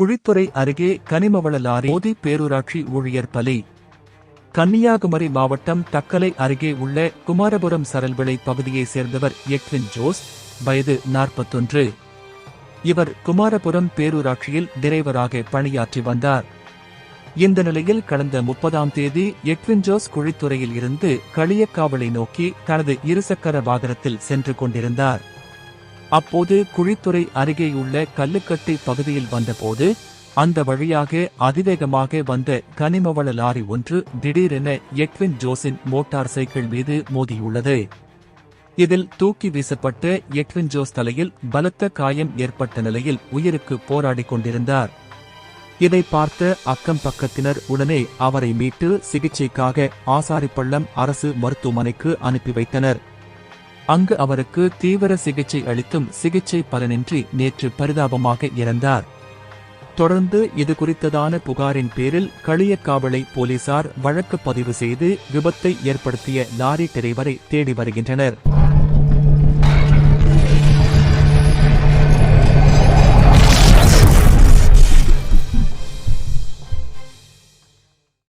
குழித்துறை அருகே கனிமவள லாரி மோதி பேரூராட்சி ஊழியர் பலி. கன்னியாகுமரி மாவட்டம் தக்கலை அருகே உள்ள குமாரபுரம் சரல்விளை பகுதியைச் சேர்ந்தவர் எக்வின் ஜோஸ் வயது நாற்பத்தொன்று. இவர் குமாரபுரம் பேரூராட்சியில் டிரைவராக பணியாற்றி வந்தார். இந்த நிலையில் கடந்த முப்பதாம் தேதி எக்வின் ஜோஸ் குழித்துறையில் இருந்து களியக்காவலை நோக்கி தனது இருசக்கர வாகனத்தில் சென்று கொண்டிருந்தார். அப்போது குழித்துறை அருகேயுள்ள கல்லுக்கட்டை பகுதியில் வந்தபோது அந்த வழியாக அதிவேகமாக வந்த கனிமவள லாரி ஒன்று திடீரென எக்வின் ஜோஸின் மோட்டார் சைக்கிள் மீது மோதியுள்ளது. இதில் தூக்கி வீசப்பட்ட எக்வின் ஜோஸ் தலையில் பலத்த காயம் ஏற்பட்ட நிலையில் உயிருக்கு போராடிக் கொண்டிருந்தார். இதை பார்த்த அக்கம் பக்கத்தினர் உடனே அவரை மீட்டு சிகிச்சைக்காக ஆசாரிப்பள்ளம் அரசு மருத்துவமனைக்கு அனுப்பி வைத்தனர். அங்கு அவருக்கு தீவிர சிகிச்சை அளித்தும் சிகிச்சை பலனின்றி நேற்று பரிதாபமாக இறந்தார். தொடர்ந்து இது குறித்ததான புகாரின் பேரில் களியக்காவலை போலீசார் வழக்கு பதிவு செய்து விபத்தை ஏற்படுத்திய லாரி டிரைவரை தேடி வருகின்றனர்.